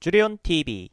주리온 TV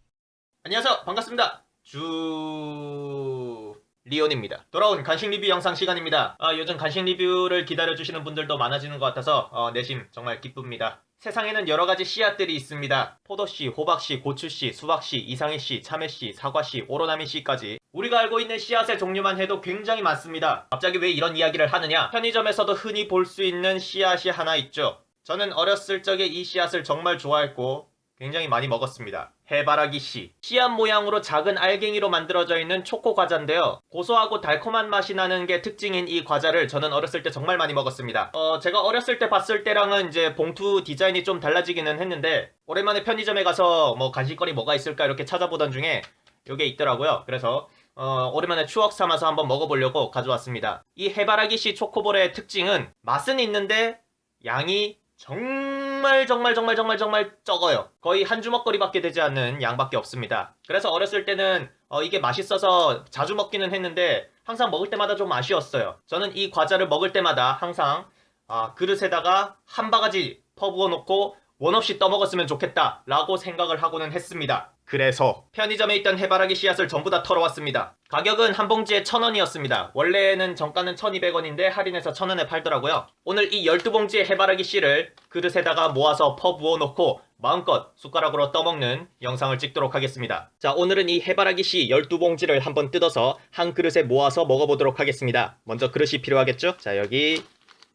안녕하세요. 반갑습니다. 주 리온입니다. 돌아온 간식 리뷰 영상 시간입니다. 아, 요즘 간식 리뷰를 기다려주시는 분들도 많아지는 것 같아서 어, 내심 정말 기쁩니다. 세상에는 여러 가지 씨앗들이 있습니다. 포도씨, 호박씨, 고추씨, 수박씨, 이상해씨, 참외씨, 사과씨, 오로나미씨까지 우리가 알고 있는 씨앗의 종류만 해도 굉장히 많습니다. 갑자기 왜 이런 이야기를 하느냐? 편의점에서도 흔히 볼 수 있는 씨앗이 하나 있죠. 저는 어렸을 적에 이 씨앗을 정말 좋아했고 굉장히 많이 먹었습니다. 해바라기 씨. 씨앗 모양으로 작은 알갱이로 만들어져 있는 초코 과자인데요. 고소하고 달콤한 맛이 나는 게 특징인 이 과자를 저는 어렸을 때 정말 많이 먹었습니다. 어, 제가 어렸을 때 봤을 때랑은 이제 봉투 디자인이 좀 달라지기는 했는데 오랜만에 편의점에 가서 뭐 간식거리 뭐가 있을까 이렇게 찾아보던 중에 이게 있더라고요. 그래서 어, 오랜만에 추억 삼아서 한번 먹어보려고 가져왔습니다. 이 해바라기 씨 초코볼의 특징은 맛은 있는데 양이 정말 정말 정말 정말 정말 적어요. 거의 한 주먹거리밖에 되지 않는 양밖에 없습니다. 그래서 어렸을 때는 어, 이게 맛있어서 자주 먹기는 했는데 항상 먹을 때마다 좀 아쉬웠어요. 저는 이 과자를 먹을 때마다 항상 아, 그릇에다가 한 바가지 퍼부어 놓고 원 없이 떠먹었으면 좋겠다 라고 생각을 하고는 했습니다. 그래서 편의점에 있던 해바라기 씨앗을 전부 다 털어왔습니다. 가격은 한 봉지에 1000원이었습니다. 원래는 정가는 1200원인데 할인해서 1000원에 팔더라고요. 오늘 이 12봉지의 해바라기 씨를 그릇에다가 모아서 퍼부어 놓고 마음껏 숟가락으로 떠먹는 영상을 찍도록 하겠습니다. 자, 오늘은 이 해바라기 씨 12봉지를 한번 뜯어서 한 그릇에 모아서 먹어보도록 하겠습니다. 먼저 그릇이 필요하겠죠? 자, 여기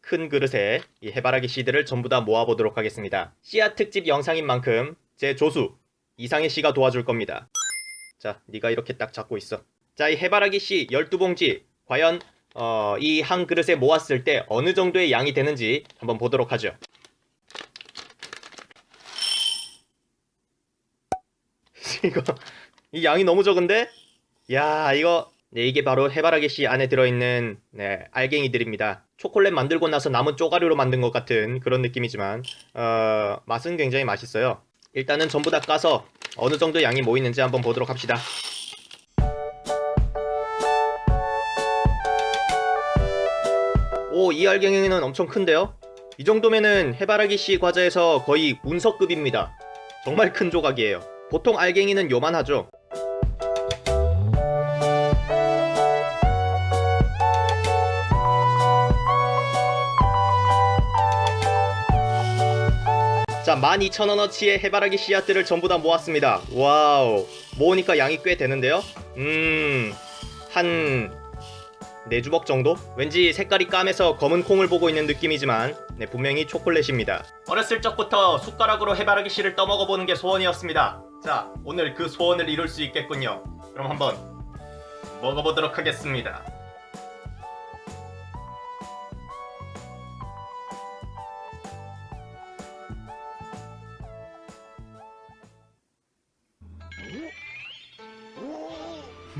큰 그릇에 이 해바라기 씨들을 전부 다 모아보도록 하겠습니다. 씨앗 특집 영상인 만큼 제 조수 이상해 씨가 도와줄 겁니다. 자, 네가 이렇게 딱 잡고 있어. 자, 이 해바라기 씨 12봉지 과연 어, 이 한 그릇에 모았을 때 어느 정도의 양이 되는지 한번 보도록 하죠. 이거 이 양이 너무 적은데? 야, 이거 네, 이게 바로 해바라기 씨 안에 들어있는 네, 알갱이들입니다. 초콜릿 만들고 나서 남은 쪼가리로 만든 것 같은 그런 느낌이지만 어, 맛은 굉장히 맛있어요. 일단은 전부 다 까서 어느 정도 양이 모이는지 한번 보도록 합시다. 오, 이 알갱이는 엄청 큰데요? 이 정도면은 해바라기 씨 과자에서 거의 운석급입니다. 정말 큰 조각이에요. 보통 알갱이는 요만하죠. 자, 12,000원어치의 해바라기 씨앗들을 전부 다 모았습니다. 와우. 모으니까 양이 꽤 되는데요? 음, 한, 4주먹 정도? 왠지 색깔이 까매서 검은 콩을 보고 있는 느낌이지만, 네, 분명히 초콜릿입니다. 어렸을 적부터 숟가락으로 해바라기 씨를 떠먹어보는 게 소원이었습니다. 자, 오늘 그 소원을 이룰 수 있겠군요. 그럼 한번 먹어보도록 하겠습니다.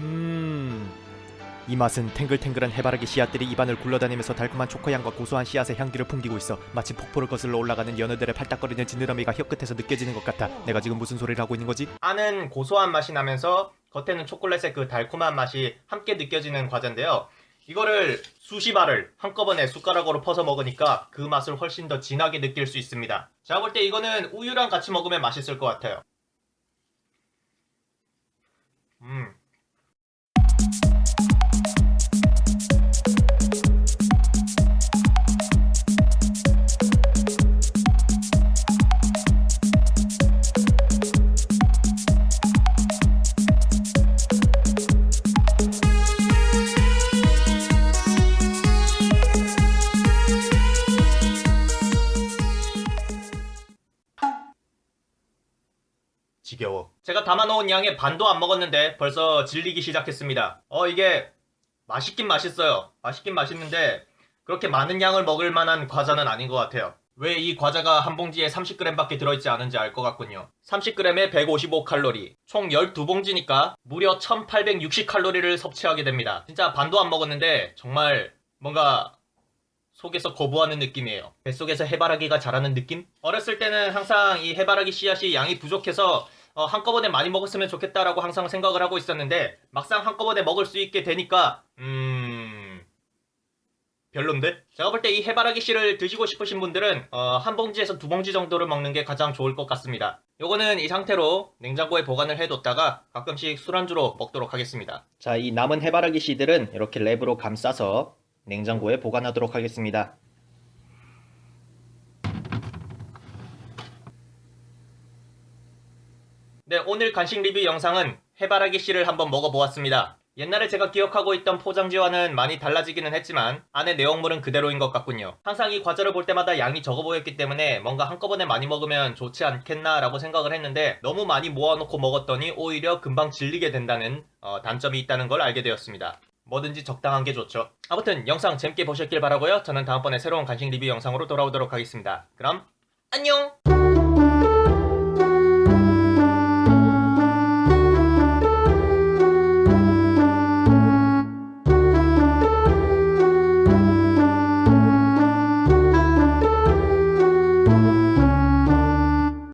음... 이 맛은 탱글탱글한 해바라기 씨앗들이 입안을 굴러다니면서 달콤한 초코향과 고소한 씨앗의 향기를 풍기고 있어 마치 폭포를 거슬러 올라가는 연어들의 팔딱거리는 지느러미가 혀끝에서 느껴지는 것 같아 내가 지금 무슨 소리를 하고 있는 거지? 안은 고소한 맛이 나면서 겉에는 초콜릿의 그 달콤한 맛이 함께 느껴지는 과자인데요. 이거를 수십 알을 한꺼번에 숟가락으로 퍼서 먹으니까 그 맛을 훨씬 더 진하게 느낄 수 있습니다. 제가 볼 때 이거는 우유랑 같이 먹으면 맛있을 것 같아요. 음. 지겨워. 제가 담아놓은 양의 반도 안 먹었는데 벌써 질리기 시작했습니다. 어, 이게 맛있긴 맛있어요. 맛있긴 맛있는데 그렇게 많은 양을 먹을 만한 과자는 아닌 것 같아요. 왜 이 과자가 한 봉지에 30g밖에 들어있지 않은지 알 것 같군요. 30g에 155칼로리, 총 12봉지니까 무려 1860칼로리를 섭취하게 됩니다. 진짜 반도 안 먹었는데 정말 뭔가 속에서 거부하는 느낌이에요. 뱃속에서 해바라기가 자라는 느낌? 어렸을 때는 항상 이 해바라기 씨앗이 양이 부족해서 어, 한꺼번에 많이 먹었으면 좋겠다라고 항상 생각을 하고 있었는데 막상 한꺼번에 먹을 수 있게 되니까 음... 별론데? 제가 볼 때 이 해바라기 씨를 드시고 싶으신 분들은 어, 한 봉지에서 두 봉지 정도를 먹는 게 가장 좋을 것 같습니다. 요거는 이 상태로 냉장고에 보관을 해뒀다가 가끔씩 술안주로 먹도록 하겠습니다. 자, 이 남은 해바라기 씨들은 이렇게 랩으로 감싸서 냉장고에 보관하도록 하겠습니다. 네, 오늘 간식 리뷰 영상은 해바라기 씨를 한번 먹어보았습니다. 옛날에 제가 기억하고 있던 포장지와는 많이 달라지기는 했지만 안에 내용물은 그대로인 것 같군요. 항상 이 과자를 볼 때마다 양이 적어 보였기 때문에 뭔가 한꺼번에 많이 먹으면 좋지 않겠나라고 생각을 했는데 너무 많이 모아놓고 먹었더니 오히려 금방 질리게 된다는 어, 단점이 있다는 걸 알게 되었습니다. 뭐든지 적당한 게 좋죠. 아무튼 영상 재밌게 보셨길 바라고요. 저는 다음번에 새로운 간식 리뷰 영상으로 돌아오도록 하겠습니다. 그럼 안녕!